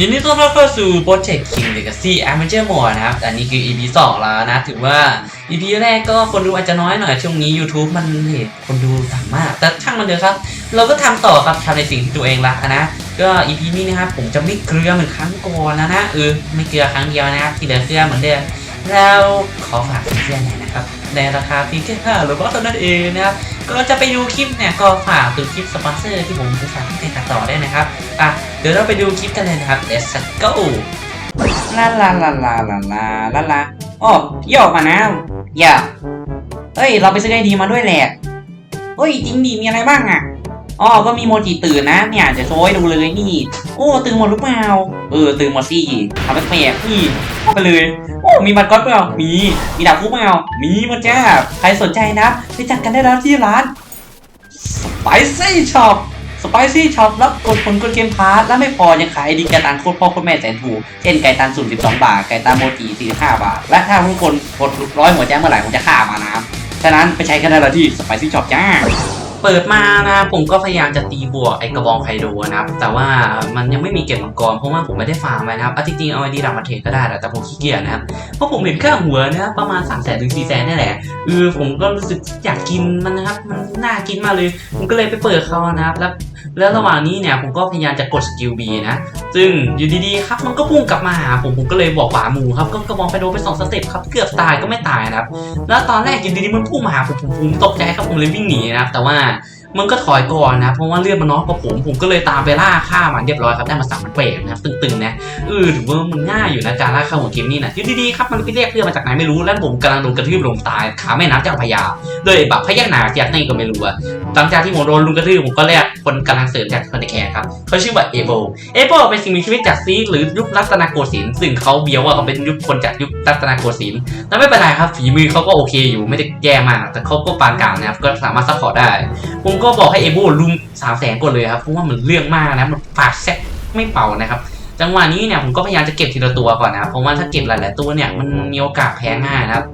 ยินดีต้อนรับเข้าสู่ Project King Legacy Amateur Mode นะครับ อันนี้คือ EP 2 แล้วนะ ถือว่า EP แรกก็คนดูอาจจะน้อยหน่อย ช่วงนี้ YouTube มันเห็นคนดูต่ำมาก แต่ช่างมันเถอะครับ เราก็ทำต่อครับทำในสิ่งที่ตัวเองรักนะ ก็ EP นี้นะครับ ผมจะไม่เกลือเหมือนครั้งก่อนแล้วนะเออไม่เกลือครั้งเดียวนะครับ ที่เหลือเกลือเหมือนเดิมเราขอฝากเสื้อหน่อยนะครับในราคาเพียงแค่ห้าหรือว่าเท่านั้นเองนะครับก็จะไปดูคลิปเนี่ยก็ฝากดูคลิปสปอนเซอร์ที่ผมอุตส่าห์ให้ตัดต่อได้นะครับอะ เดี๋ยวเราไปดูคลิปกันเลยนะครับ let's go ลาลาลาลาลาลาลาลาโอ้พี่ออกมานะอย่าเฮ้ย เราไปซื้อไอดีมาด้วยแหละเฮ้ยจริงดิมีอะไรบ้างอะอ๋อก็มีโมจิตื่นนะเนี่ยจะโชว์ให้ดูเลยนี่ โอ้ตื่นหมดหรือเปล่าเออตื่นหมดสิทำแปลกนี่ไปเลย โอ้มีบัตรก๊อตเปล่ามีมีดาบคู่เปล่ามีมาจ้าใครสนใจนะไปจัดกันได้แล้วที่ร้านสไปซี่ช็อป สไปซี่ช็อปรับกดผลกดเกมพาร์ทแล้วไม่พอยังขายไอดีไก่ตันโคตรพ่อโคตรแม่แสนถูกเช่นไก่ตันสุ่ม12 บาท ไก่ตันโมจิ45 บาท และถ้าทุกคนกดร้อยหัวแจ้งเมื่อไหร่ผมจะฆ่ามานะครับฉะนั้นไปใช้กันได้แล้วที่สไปซี่ช็อปจ้า เปิดมานะผมก็พยายามจะตีบวกไอกระบองไคโดนะครับ แต่ว่ามันยังไม่มีเก็บมังกรเพราะว่าผมไม่ได้ฟาร์มไว้นะครับอาจริงๆเอาไอดีดับมาเทรดก็ได้แหละแต่ผมขี้เกียจนะครับเพราะผมเห็นค่าหัวนะครับประมาณ3 0 0 0 0ถึงสี่แสนนี่แหละเออผมก็รู้สึกอยากกินมันนะครับ มันน่ากินมากเลยผมก็เลยไปเปิดเขานะครับแล้วแล้วระหว่างนี้เนี่ยผมก็พยายามจะกดสกิลบีนะ ซึ่งอยู่ดีๆครับมันก็พุ่งกลับมาหาผมผมก็เลยบอกป่าหมูครับก็กระบองไปโดไปสองสเต็ปครับเกือบตายก็ไม่ตายนะครับแล้วตอนแรกอยู่ดีๆมันพุ่งมาหาผมผมตกใจครับผมเลยวิ่งหนีนะครับแต่ว่า มันก็ถอยก่อนนะเพราะว่าเลือดมันน้อยกว่าผมผมก็เลยตามไปล่าฆ่ามันเรียบร้อยครับได้มาสามมันเปรตนะครับตึงๆนะเออถือว่ามันง่ายอยู่นะการล่าฆ่าหัวเกมนี่นะอยู่ดีๆครับมันไปเรียกเพื่อนมาจากไหนไม่รู้แล้วผมกำลังโดนกระทืบลงตายขาแม่น้ำเจ้าพยาโดยแบบพยักหน้าเสียกในก็ไม่รู้อะหลังจากที่ผมโดนลุงกระทืบผมก็เรียกคนกำลังเสริมจากคนในแขกครับเขาชื่อว่าเอโบเอโบเป็นสิ่งมีชีวิตจากซีหรือยุครัตนโกสินทร์ซึ่งเขาเบียวว่าเขาเป็นยุคคนจากยุครัตนโกสินทร์แต่ไม่เป็นไรครับฝีมือเขาก็โอเคอยู่ไม่ได้แย่มาก แต่เขาก็ปานกลางนะครับก็สามารถซัพพอร์ตได้ผมก็บอกให้เอโบลุมสามแสนกดเลยครับเพราะว่ามันเรื่องมากนะมันปากแซกไม่เป่านะครับจังหวะนี้เนี่ยผมก็พยายามจะเก็บทีละตัวก่อนนะครับเพราะว่าถ้าเก็บหลาย ๆ ตัวเนี่ยมันมีโอกาสแพ้ง่ายนะครับ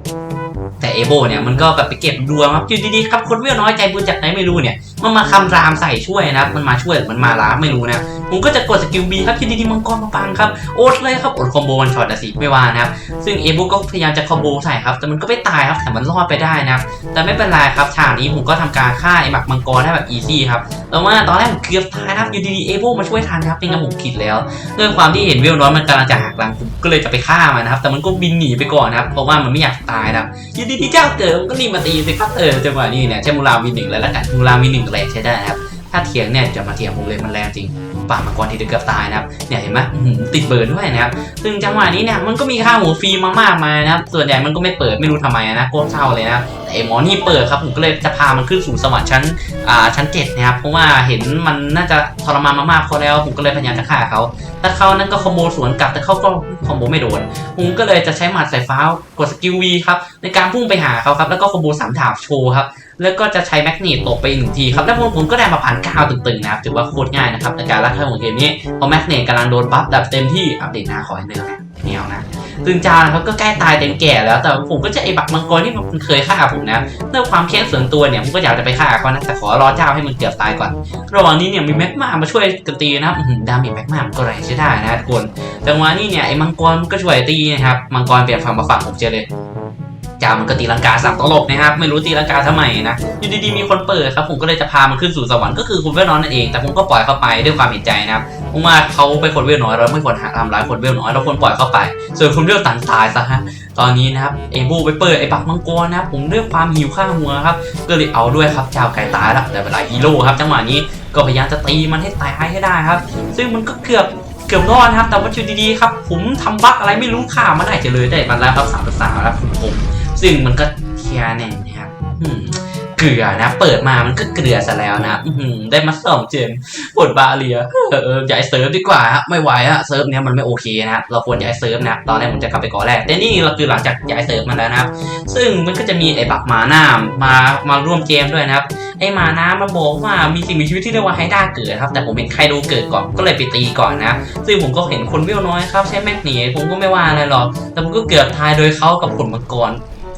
แต่เอโบเนี่ยมันก็แบบไปเก็บรวมครับอยู่ดีๆครับคนเวลน้อยใจบุญจากไหนไม่รู้เนี่ยมันมาคำรามใส่ช่วยนะครับ มันมาช่วยมันมาล้าไม่รู้นะผมก็จะกดสกิลบีครับอยู่ดีๆมังกรมาปังครับโอดเลยครับอดคอมโบมันช็อตอะสิไม่ว่านะครับซึ่งเอโบก็พยายามจะคอมโบใส่ครับแต่มันก็ไม่ตายครับแต่มันรอดไปได้นะครับแต่ไม่เป็นไรครับฉากนี้ผมก็ทำการฆ่าไอ้หมักมังกรได้แบบอีซี่ครับ แต่ว่าตอนแรกผมเกือบตายครับอยู่ดีๆเอโบมาช่วยทันครับเป็นกระผมคิดแล้ว ด้วยความที่เห็นเวลน้อยมันกำลังจะหักหลังผมก็เลยจะไปฆ่ามันนะครับ แต่มันก็บินหนีไปก่อนนะครับเพราะว่ามันไม่อยากตายนะครับอยู่ดีๆเจ้าเกิดมันก็รีบมาตีสิครับเออจังหวะนี้เนี่ยใช้มูราวีหนึ่งเลยและกันมูราวีหนึ่งแรงใช้ได้ครับ ถ้าเถียงเนี่ยจะมาเถียงผมเลยมันแรงจริงป่ามังกรทีเดียวเกือบตายนะครับเนี่ยเห็นไหมติดเบิร์ด้วยนะครับซึ่งจังหวะนี้เนี่ยมันก็มีค่าหัวฟรีมามากมายนะครับส่วนใหญ่มันก็ไม่เปิดไม่รู้ทำไมนะโคตรเศร้าเลยนะแต่ไอหมอนี่เปิดครับผมก็เลยจะพามันขึ้นสู่สวรรค์ชั้นอ่าชั้นเจ็ดนะครับเพราะว่าเห็นมันน่าจะทรมานมามากพอแล้วผมก็เลยพยายามจะฆ่าเขาแต่เขานั้นก็คอมโบสวนกลับแต่เขาก็คอมโบไม่โดนผมก็เลยจะใช้หมัดสายฟ้ากดสกิลวีครับในการพุ่งไปหาเขาครับแล้วก็คอมโบสามดาบโชว์ครับแล้วก็จะใช้แมกนีตตบไปหนึ่งทีครับแล้วผมผมก็ได้มาผ่านก้าตึงๆนะครับ ถือว่าโคตรง่ายนะครับในการรักษาของเกมนี้เพราะแม็กเนีตกำลังโดนบัฟแบบเต็มที่อัปเดตหน้าขอให้เนื้อนะไม่เอานะซึ่งจานะครับก็ใกล้ตายเต็มแก่แล้วแต่ผมก็จะไอ้บักมังกรที่มันเคยฆ่าผมนะด้วยความแค้นส่วนตัวเนี่ยผมก็อยากจะไปฆ่าเขานะแต่ขอรอเจ้าให้มันเกือบตายก่อน ระหว่างนี้เนี่ยมีแม็กมามาช่วยกันตีนะครับดาเมจแม็กมามันก็แรงใช้ได้นะทุกคนจังหวะนี้เนี่ยไอ้มังกรก็ช่วยตีนะครับมังกรเปลี่ยนฝั่งมาฝั่งผมเจอเลย จามันก็ตีลังกาสับตลบนะครับ ไม่รู้ตีลังกาทำไมนะอยู่ดีๆมีคนเปิดครับ ผมก็เลยจะพามันขึ้นสู่สวรรค์ก็คือคุณเวลน้อยนั่นเองแต่ผมก็ปล่อยเข้าไปด้วยความเห็นใจนะครับเพราะว่าเขาเป็นคนเวลน้อยเราไม่ควรทำร้ายคนเวลน้อยเราควรปล่อยเข้าไป ส่วนคนเวลตันตายซะฮะตอนนี้นะครับเอโบไปเปิดไอ้ปักมังกรนะครับผมด้วยความหิวข้าหัวครับก็เลยเอาด้วยครับเจ้าไก่ตายละแต่เวลาฮีโร่ครับจังหวะนี้ก็พยายามจะตีมันให้ตายให้ได้ครับ ซึ่งมันก็เกือบเกือบรอดนะครับ แต่ว่าอยู่ดีๆครับ ผมทำบั๊กอะไรไม่รู้ข่ามันได้จะเลยได้มันแล้วครับสามสามแล้วผมผม ซึ่งมันก็เคลียแน่นะครับเกลือนะ เปิดมามันก็เกลือซะแล้วนะอืได้มาสองเจมปวดบาเลียเออย้ายเซิร์ฟดีกว่าฮะไม่ไหวฮะเซิร์ฟเนี้ยมันไม่โอเคนะครับเราควรย้ายเซิร์ฟนะตอนแรกผมจะกลับไปก่อนแรกแต่นี่เราคือหลังจากย้ายเซิร์ฟมาแล้วนะครับซึ่งมันก็จะมีไอ้บักมาหน้ามามาร่วมเกมด้วยนะครับไอ้มาน้ำมันบอกว่ามีสิ่งมีชีวิตที่เรียกว่าไฮด้าเกิดครับ แต่ผมเห็นไคโดเกิดก่อนก็เลยไปตีก่อนนะ ซึ่งผมก็เห็นคนเวลน้อยครับใช้แม็กหนีผมก็ไม่ว่าอะไรหรอกแต่ผมก็เกือบทายโดยเขากับผลมังกร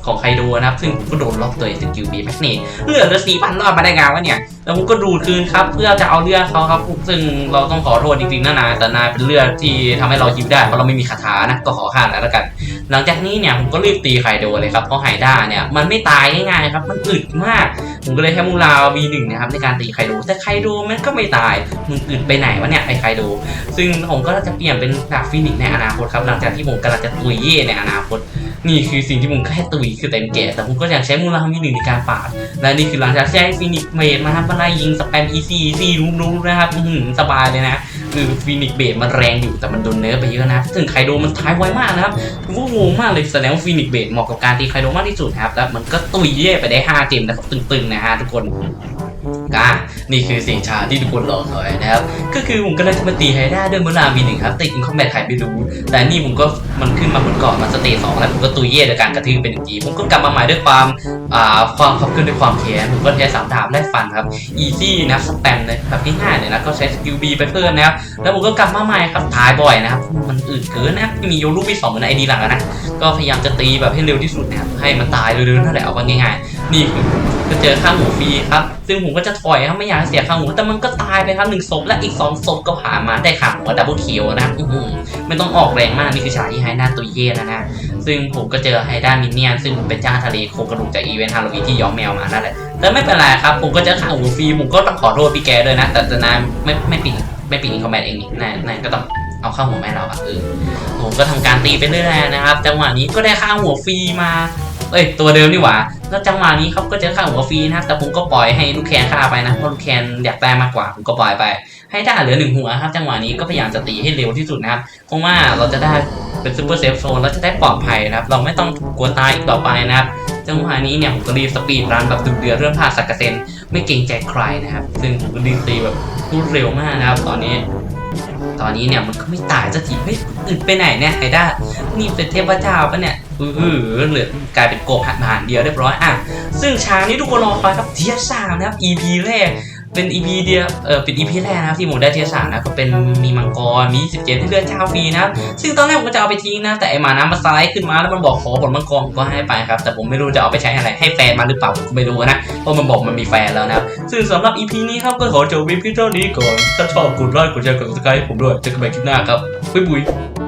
ของไคโดนะครับ ซึ่งผมก็โดนล็อกตัวสกิลบีแม็กนี่เลือดลือสี่พันรอดมาได้งานวะเนี่ย แล้วผมก็ดูดคืนครับ เพื่อจะเอาเลือดเขาครับ ซึ่งเราต้องขอโทษจริงๆนะนายแต่นายเป็นเลือดที่ทำให้เรายิบได้เพราะเราไม่มีคาถานะ ก็ขอห้าแล้วละกัน หลังจากนี้เนี่ยผมก็รีบตีไคโดเลยครับเพราะไฮด้าเนี่ยมันไม่ตายง่ายๆครับมันอึดมาก ผมก็เลยใช้มูลา V1 นะครับในการตีไคโดแต่ไคโดมันก็ไม่ตายมึงอึดไปไหนวะเนี่ยไอไคโดซึ่งผมก็จะเปลี่ยนเป็นดาบฟินิกในอนาคตครับหลังจากที่ผมกำลังจะตุยเย่ในอนาคต นี่คือสิ่งที่ผมแค่ตุยคือเต็มเกตแต่ผมก็อยากใช้มูลา V1 ในการปาดและนี่คือหลังจากใช้ฟินิกเบดมาครับมาไล่ยิงสแปม EC EC รู้ๆนะครับสบายเลยนะคือฟีนิกเบดมันแรงอยู่แต่มันโดนเนื้อไปเยอะนะถึงไคโดมันท้ายไวมากนะครับวูงงมากเลยแสดงว่าฟีนิกเบดเหมาะกับการตีไคโดมากที่สุดครับแล้วมันก็ตุยเย่ไปได้5เจมนะครับตึงๆนะฮะทุกคน ก็นี่คือสิ่งชาที่ทุกคนรอคอยนะครับ ก็คือผมก็เลยจะมาตีไฮด้าด้วยมูลาวีหนึ่งครับติดอินคอมแบทใครไม่รู้ แต่นี่ผมก็มันขึ้นมาบนเกาะมาสเตจสองแล้วผมก็ตุยเย่โดยการกระทืบเป็นหนึ่งทีผมก็กลับมาใหม่ด้วยความอ่าความขับเคลื่อนด้วยความแค้นผมก็ใช้สามดาบไล่ฟันครับอีซี่นะสแปมเลยแบบง่ายๆเลยนะก็ใช้สกิลบีไปเพิ่มนะครับแล้วผมก็กลับมาใหม่ครับตายบ่อยนะครับมันอืดเกินนะมีโยลูปีสองเหมือนไอดีหลักอะนะก็พยายามจะตีแบบให้เร็วที่สุดนะครับให้มันตายเร็วๆนั่นแหละเอาไว้ง่ายๆ นี่คือ ก็เจอข้างหมูฟรีครับ ซึ่งผมก็จะถอยครับไม่อยากเสียข้างหมูแต่มันก็ตายไปครับหนึ่งศพและอีกสองศพก็ผ่านมาได้ขาหัวดับเบิลคิวนะอื้อหือไม่ต้องออกแรงมากนี่คือฉากที่ไฮด้าตัวเย่แล้วนะซึ่งผมก็เจอไฮด้ามินเนี่ยนซึ่งผมเป็นจ้าทะเลโครงกระดูกจากอีเวนต์ฮาโลวีนที่ย้อมแมวมานั่นแหละแต่ไม่เป็นไรครับ ผมก็จะข้างหมูฟรีผมก็ต้องขอโทษพี่แกด้วยนะ แต่แต่นายไม่ไม่ปิดไม่ปิดอินคอมแบทเองนี่นายนายก็ต้องเอาข้าหัวแม่เราอะเออผมก็ทำการตีไปเรื่อยๆนะครับ จังหวะนี้ก็ได้ค่าหัวฟรีมา เอ้ยตัวเดิมนี่หว่าแล้วจังหวะนี้เขาก็จอค่าหัวฟรีนะครับแต่ผมก็ปล่อยให้ลูกแคนฆ่าไปนะเพราะลูกแคนอยากได้มากกว่าผมก็ปล่อยไป ให้ได้เหลือหนึ่งหัวครับจังหวะนี้ก็พยายามจะตีให้เร็วที่สุดนะครับเพราะว่าเราจะได้เป็นซูเปอร์เซฟโซนเราจะได้ปลอดภัยนะครับ เราไม่ต้องกลัวตายอีกต่อไปนะครับจังหวะนี้เนี่ยผมก็รีบสปีดรันแบบดุเดือดเรื่องผ่าสักกเซนไม่เกรงใจใครนะครับ ซึ่งผมก็รีบตีแบบรวดเร็วมากนะครับ ตอนนี้ ตอนนี้เนี่ยมันก็ไม่ตายสักทีไม่อึดไปไหนเนี่ยไอ้ด้านี่เป็นเทพเจ้าปะเนี่ย อืออเหลือกลายเป็นกบหันหานเดียวเรียบร้อยอะซึ่งช้างนี้ทุกคนรอคอยครับเทียสามนะครับ EP แรกเป็น EP เดียวเออเป็น EP แรกนะครับที่ผมได้เทียสามนะก็เป็นมีมังกรมี17ที่เลือดเจ้าฟรีนะครับซึ่งตอนแรกผมก็จะเอาไปทิ้งนะ แต่ไอหมาน้ำมันสไลด์ขึ้นมาแล้วมันบอกขอผลมังกรผมก็ให้ไปครับ แต่ผมไม่รู้จะเอาไปใช้อะไรให้แฟนมาหรือเปล่าผมไม่รู้นะเพราะมันบอกมันมีแฟนแล้วนะครับซึ่งสำหรับ EP นี้ครับก็ขอจบวิดีโอเท่านี้ก่อนถ้าชอบกดไลค์กดแชร์กด subscribe ให้ผมด้วยเจอกันใหม่คลิปหน้าครับบ๊ายบาย